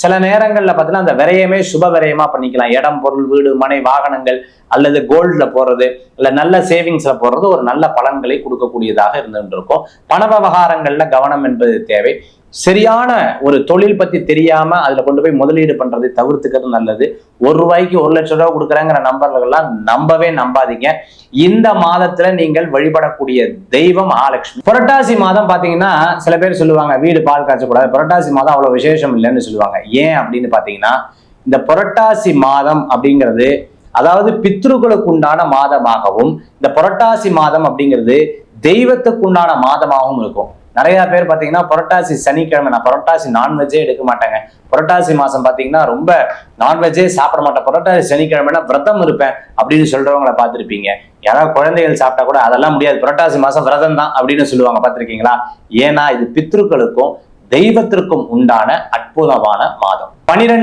சில நேரங்கள்ல பார்த்தீங்கன்னா அந்த விரயமே சுப விரயமாக பண்ணிக்கலாம். இடம் பொருள் வீடு மனை வாகனங்கள் அல்லது கோல்டில் போடுறது இல்ல நல்ல சேவிங்ஸ்ல போடுறது ஒரு நல்ல பலன்களை கொடுக்கக்கூடியதாக இருந்துகிட்டு இருக்கும். பண விவகாரங்கள்ல கவனம் என்பது தேவை. சரியான ஒரு தொழில் பத்தி தெரியாம அதுல கொண்டு போய் முதலீடு பண்றதை தவிர்த்துக்கிறது நல்லது. ஒரு ரூபாய்க்கு ஒரு லட்சம் ரூபாய் கொடுக்குறேங்கிற நம்பர்கள்லாம் நம்பவே நம்பாதீங்க. இந்த மாதத்துல நீங்கள் வழிபடக்கூடிய தெய்வம் மகாலட்சுமி. புரட்டாசி மாதம் பாத்தீங்கன்னா சில பேர் சொல்லுவாங்க வீடு பால் காய்ச்சக்கூடாது. புரட்டாசி மாதம் அவ்வளவு விசேஷம் இல்லைன்னு சொல்லுவாங்க. ஏன் அப்படின்னு பாத்தீங்கன்னா இந்த புரட்டாசி மாதம் அப்படிங்கிறது அதாவது பித்ருக்களுக்கு உண்டான மாதமாகவும் இந்த புரட்டாசி மாதம் அப்படிங்கிறது தெய்வத்துக்கு உண்டான மாதமாகவும் இருக்கும். நிறைய பேர் பாத்தீங்கன்னா புரட்டாசி சனிக்கிழமை நான் புரட்டாசி நான்வெஜ்ஜே எடுக்க மாட்டேங்க. புரட்டாசி மாசம் பாத்தீங்கன்னா ரொம்ப நான்வெஜ்ஜே சாப்பிட மாட்டேன். புரட்டாசி சனிக்கிழமைனா விரதம் இருப்பேன் அப்படின்னு சொல்றவங்கள பார்த்துருப்பீங்க. யாராவது குழந்தைகள் சாப்பிட்டா கூட அதெல்லாம் முடியாது. புரட்டாசி மாசம் விரதம் தான் அப்படின்னு சொல்லுவாங்க. பார்த்துருக்கீங்களா? ஏன்னா இது பித்ருக்களுக்கும் தெய்வத்திற்கும் உண்டான அற்புதமான மாதம். பனிரெண்டு